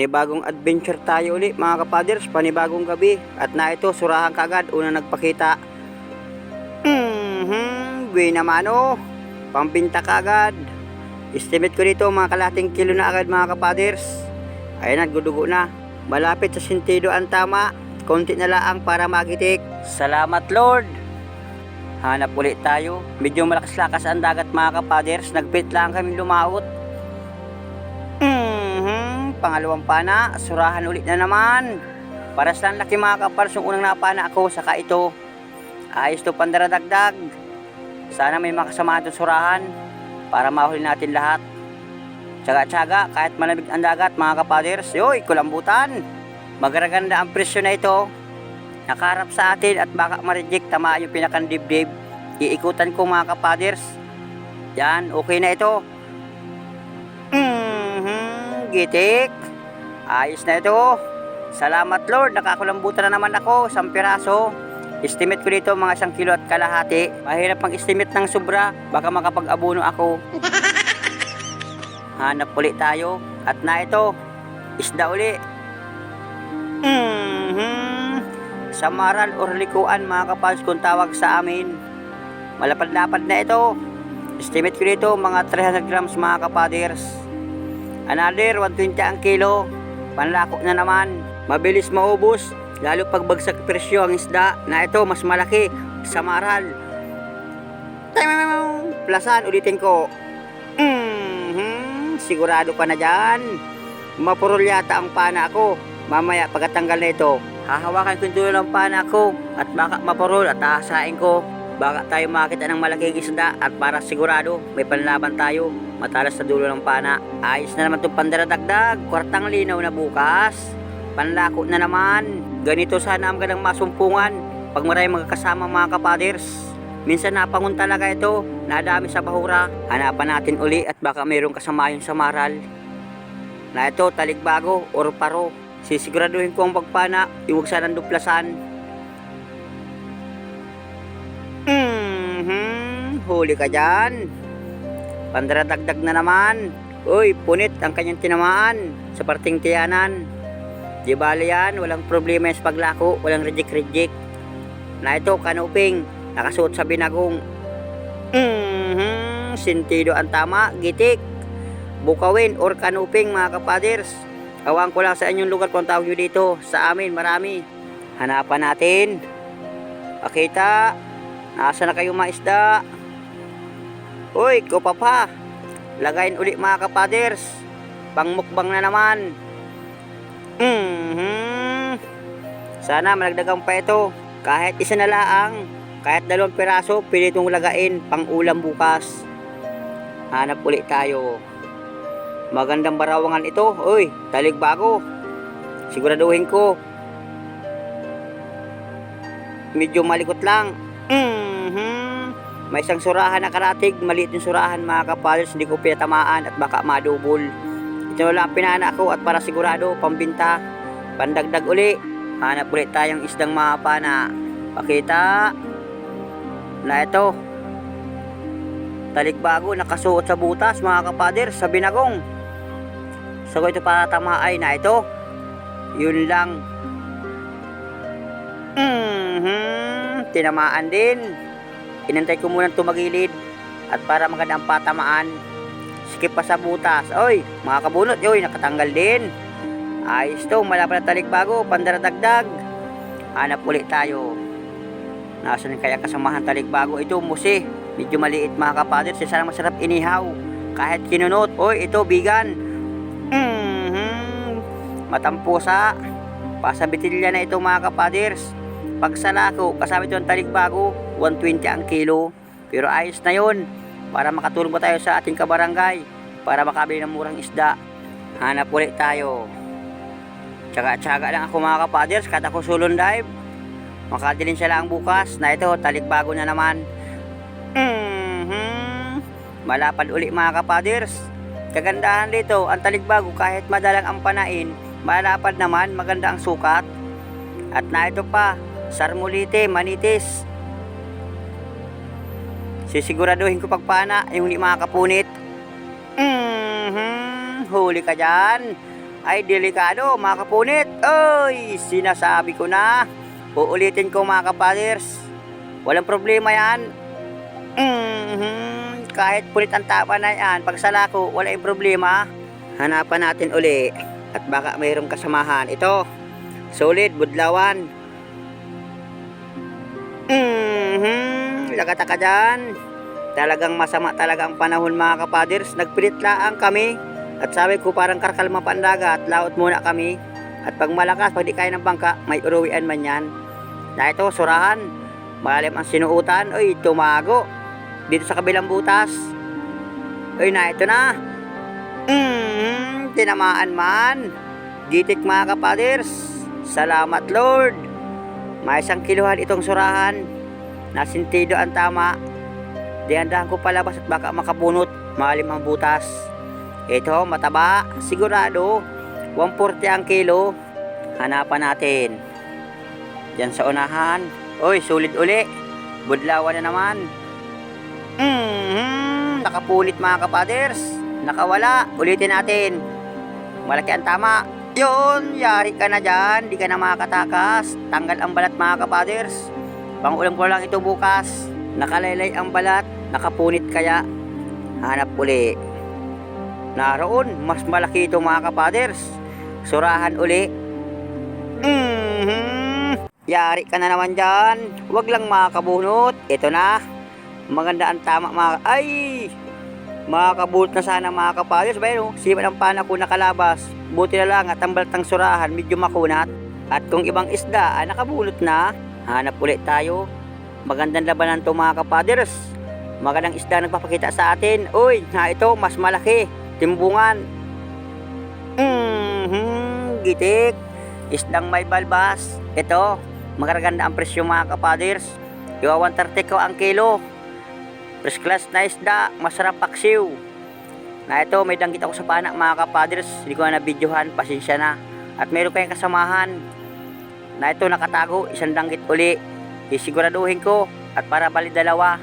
Panibagong adventure tayo uli mga kapaders, panibagong gabi. At na ito, surahan kagad, una nagpakita. Mhm, buwi naman oh. Pambinta kagad. Estimate ko dito mga kalating kilo na agad mga kapaders. Ayan, nagdudugo na. Malapit sa sentido ang tama. Konti na lang para magitik. Salamat Lord. Hanap ulit tayo. Medyo malakas-lakas ang dagat mga kapaders. Nagpit lang kami lumaot. Pangalawang pana, surahan ulit na naman. Para sa laki mga kapars yung unang napana ako, saka ito. Ayos to pandaradagdag. Sana may makasama itong surahan para mahuli natin lahat. Tsaga-tsaga, kahit malamig ang dagat mga kapaders, yoy, kulambutan. Magaraganda ang presyo na ito. Nakarap sa atin at baka ma-reject tama yung pinakandibdib. Iikutan ko mga kapaders. Yan, okay na ito. Gitik. Ayos na ito. Salamat Lord, nakakulambutan na naman ako, isang piraso. Estimate ko dito mga isang kilo at kalahati. Mahirap pang estimate ng sobra, baka makapag-abono ako. Hanap ulit tayo. At na ito, isda uli. Mhm. Samaral or likuan mga kapals kung tawag sa amin. Malapad-lapad na ito. Estimate ko dito mga 300 grams mga kapaders. Another 120 ang kilo. Panlako na naman. Mabilis maubos. Lalo pag bagsak presyo ang isda na ito mas malaki sa maral. Plasan, ulitin ko. Mhm, sigurado ka na dyan. Mapurol yata ang pana ko. Mamaya pagkatanggal na ito, hahawakan ko yung dulo ng pana ko at baka mapurol at ahasain ko. Baka tayo makita ng malaking isda at para sigurado may panlaban tayo. Matalas sa dulo ng pana. Ayos na naman itong pandaradagdag. Kwartang linaw na bukas. Panlako na naman. Ganito sana ang ganang masumpungan pag marami magkasama mga kapaders. Minsan napangun talaga ito, nadami sa bahura. Hanapan natin uli at baka mayroong kasama yung sa maral. Na ito, taligbago or paro. Sisiguraduhin ko ang pagpana, iwag sanang duplasan. Huli ka dyan. Pandaradagdag na naman. Uy, punit ang kanyang tinamaan sa parting tiyanan. Di bali yan, walang problema sa paglako, walang reject-reject. Na ito, kanuping, nakasuot sa binagong. Mhm, sentido ang tama, gitik. Bukawin or kanuping mga kapaders. Awang ko lang sa inyong lugar kung tawag nyo dito. Sa amin, marami. Hanapan natin. Pakita. Nasa na kayo mga isda? Uy, ko pa pa. Lagayin uli mga kapaders. Pangmukbang na naman. Mhm. Sana malagdagan pa ito. Kahit isa na laang, kahit dalawang piraso, pwede itong lagain pang ulam bukas. Hanap ulit tayo. Magandang barawangan ito. Uy, talig bago. Siguraduhin ko. Medyo malikot lang. Mhm. May isang surahan na karatig, maliit yung surahan mga kapalos, hindi ko pinatamaan at baka madubol. Ito na lang ang pinana ko at para sigurado, pambinta. Pandagdag uli. Hanap ulit tayong isdang mapa na pakita na ito. Talikbago, nakasuot sa butas mga kapader sa binagong. So ito para tamaay na ito, yun lang. Mhm, tinamaan din. Inantay ko muna tumagilid at para maganda ang patamaan, skip pa sa butas. Oy, mga kabunot, oy, nakatanggal din. Ayos to, malapad na talikbago, pandaradagdag. Hanap ulit tayo. Nasaan kaya kasamahan talikbago? Ito, musi. Medyo maliit mga kapader. Sana masarap inihaw. Kahit kinunot. Oy, ito, bigan. Mhm. Matampusa. Pasabitilya na ito mga kapaders. Pag sa lako, kasama ito ang talikbago, 120 ang kilo. Pero ayos na yon para makatulong pa tayo sa ating kabarangay para makabili ng murang isda. Hanap ulit tayo. Tsaga-tsaga lang ako mga kapaders, kahit ako sulon dive. Makadilin siya lang bukas na ito, talikbago na naman. Mhm. Malapad uli mga kapaders. Kagandahan dito, ang talikbago kahit madalang ang panain, malapad naman, maganda ang sukat. At na ito pa, sarmulite, manitis. Sisiguraduhin ko pagpana yung hindi makakapunit. Mhm, huli ka dyan. ay delikado mga kapunit. Oy, sinasabi ko na. Uulitin ko mga kapaders. Walang problema yan. Mhm, Kahit pulit ang tapa na yan, pag sala ko, wala yung problema. Hanapan natin uli. At baka mayroong kasamahan. Ito, solid, budlawan. Mhm, lagata ka dyan. Talagang masama talaga ang panahon mga kapaders. Nagpilit laang kami. At sabi ko parang karkalma pa ang dagat. Laot muna kami. At pag malakas, pag di kaya ng bangka, may uruwian man yan. Na ito, surahan. Malalim ang sinuutan. Uy, tumago. Dito sa kabilang butas. Uy, na ito na. Mm, tinamaan man. Gitik mga kapaders. Salamat Lord. May isang kiluhan itong surahan. Nasintido ang tama. Dihandahan ko palabas at baka makabunot. Malalim ang butas. Ito, mataba. Sigurado. 140 ang kilo. Hanapan natin. Diyan sa unahan. Uy, sulit uli. Budlawan na naman. Mm, nakapulit mga kapaders. Nakawala. Ulitin natin. Malaki ang tama. Yun, yari ka na dyan. Di ka na makakatakas. Tanggal ang balat mga kapaders. Pangulam ko lang ito bukas. Nakalaylay ang balat. Nakapunit kaya. Hanap uli. Naroon, mas malaki ito mga kapaders. Surahan uli. Mhm. Yari ka na naman dyan. Huwag lang makakabunot. Ito na. Maganda ang tama mga... Ay! Makakabunot na sana mga kapaders. Bayan, oh, siman ang pana ko nakalabas. Buti na lang at ang balatang surahan medyo makunat. At kung ibang isda ah, nakabunot na, hanap ulit tayo. Magandang labanan to mga kapaders. Magandang isda nagpapakita sa atin. Uy, na ito, mas malaki. Timbungan. Mhm, gitik. Isdang may balbas. Ito, magaganda ang presyo mga kapaders. Iwa 130 ko ang kilo. First class na isda, masarap paksiw. Na ito, may danggit ako sa pana mga kapaders. Hindi ko na nabidyohan, pasensya na. At meron kayong kasamahan. Na ito nakatago, isang danggit uli. Isiguraduhin ko. At para bali dalawa.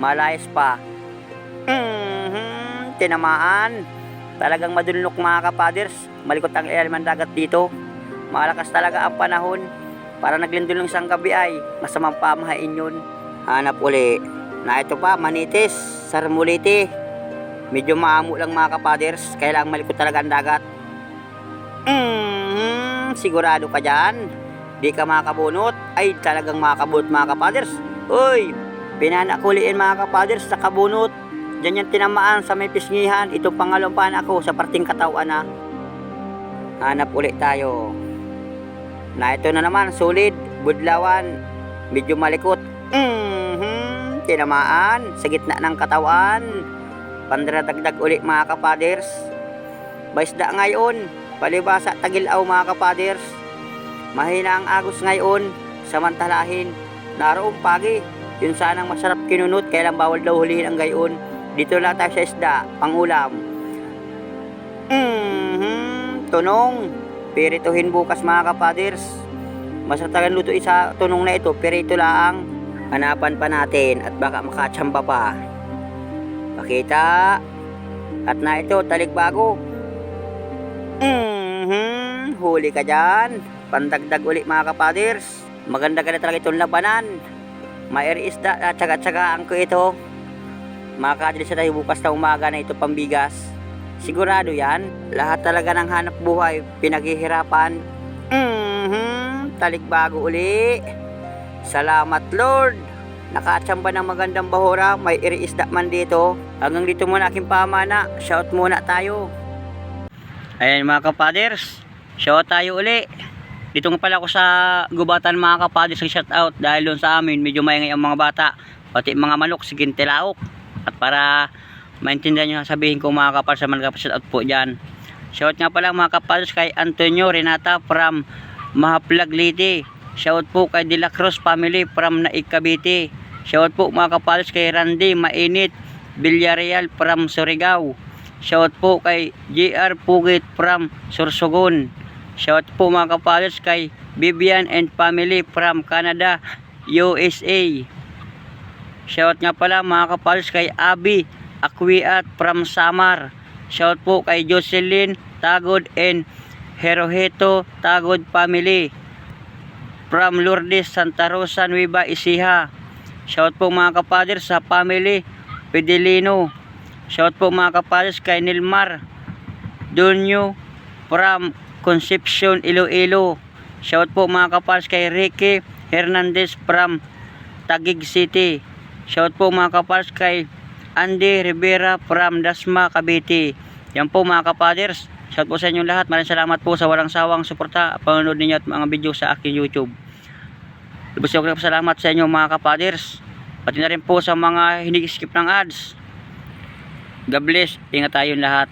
Malayas pa. Mhm, tinamaan. Talagang madunlok mga kapaders. Malikot ang ng dagat dito. Malakas talaga ang panahon. Para naglindol ng isang gabi ay masamang pamahain yun. Hanap uli. Na ito pa, manitis, sarmuliti. Medyo maamo lang mga kapaders. Kailangan malikot talaga ang dagat. Mhm, sigurado ka dyan. Di ka makabunot. Ay, talagang makabunot mga kapaders. Uy, pinanakuliin mga kapaders sa kabunot. Diyan yung tinamaan sa may pisngihan. Ito pangalawang pana ko sa parting katawan na. Hanap ulit tayo. Na ito na naman, solid, budlawan, medyo malikot. Mhm, tinamaan sa gitna ng katawan. Pandradagdag ulit mga kapaders. Baisda ngayon, palibasa tagilaw mga kapaders. Mahina ang agos ngayon, samantalahin, naroong pagi. Yun sanang masarap kinunot, kailang bawal daw hulihin ang gayon. Dito lang tayo sa isda, pangulam. Mhm, tunong. Pirituhin bukas mga kapaders. Masarap luto isa tunong na ito, pirito lang. Hanapan pa natin at baka makachamba pa. Pakita. At na ito, talikbago. Mhm, huli ka dyan. Pandagdag uli mga kapaders. Maganda ka na talaga itong labanan. May isda at tsaga-tsagaan ko ito. Makakadili sa tayo bukas na umaga na ito pambigas. Sigurado yan. Lahat talaga ng hanap buhay pinaghihirapan. Mhm, talikbago uli. Salamat Lord. Nakatsamba ng magandang bahura, may iriisda man dito. Hanggang dito muna aking pamana. Shout muna tayo. Ayan mga kapaders, shout tayo uli. Dito nga pala ako sa gubatan mga kapaders sa shout out dahil doon sa amin medyo maingay ang mga bata. Pati mga manok, sige tilaok. At para maintindihan nyo sabihin ko mga kapal sa mga shout out po dyan. Shout nga pala mga kapaders kay Antonio Renata from Mahaplag Liti. Shout po kay De La Cruz family from Naik Cavite. Shout po mga kapaders kay Randy Mainit Villarreal from Surigao. Shout po kay JR Pugit from Sorsogon. Shout po mga kapaders kay Vivian and family from Canada, USA. Shout nga pala mga kapaders kay Abi Akwiat from Samar. Shout po kay Jocelyn Tagod and Heroheto Tagod family. From Lourdes Santa Rosa Nueva Ecija. Shout po mga kapader sa family Pedelino. Shout po mga kapadres kay Nilmar Dunyo from Concepcion Iloilo. Shout po mga kapadres kay Ricky Hernandez from Taguig City. Shout po mga kapadres kay Andy Rivera from Dasma, Cavite. Yan po mga kapaders. Shout po sa inyo lahat. Maraming salamat po sa walang sawang suporta. Panonood ninyo at mga video sa aking YouTube. Lubos na salamat sa inyo mga kapaders. Pati na rin po sa mga hindi skip ng ads. God bless. Ingat tayong lahat.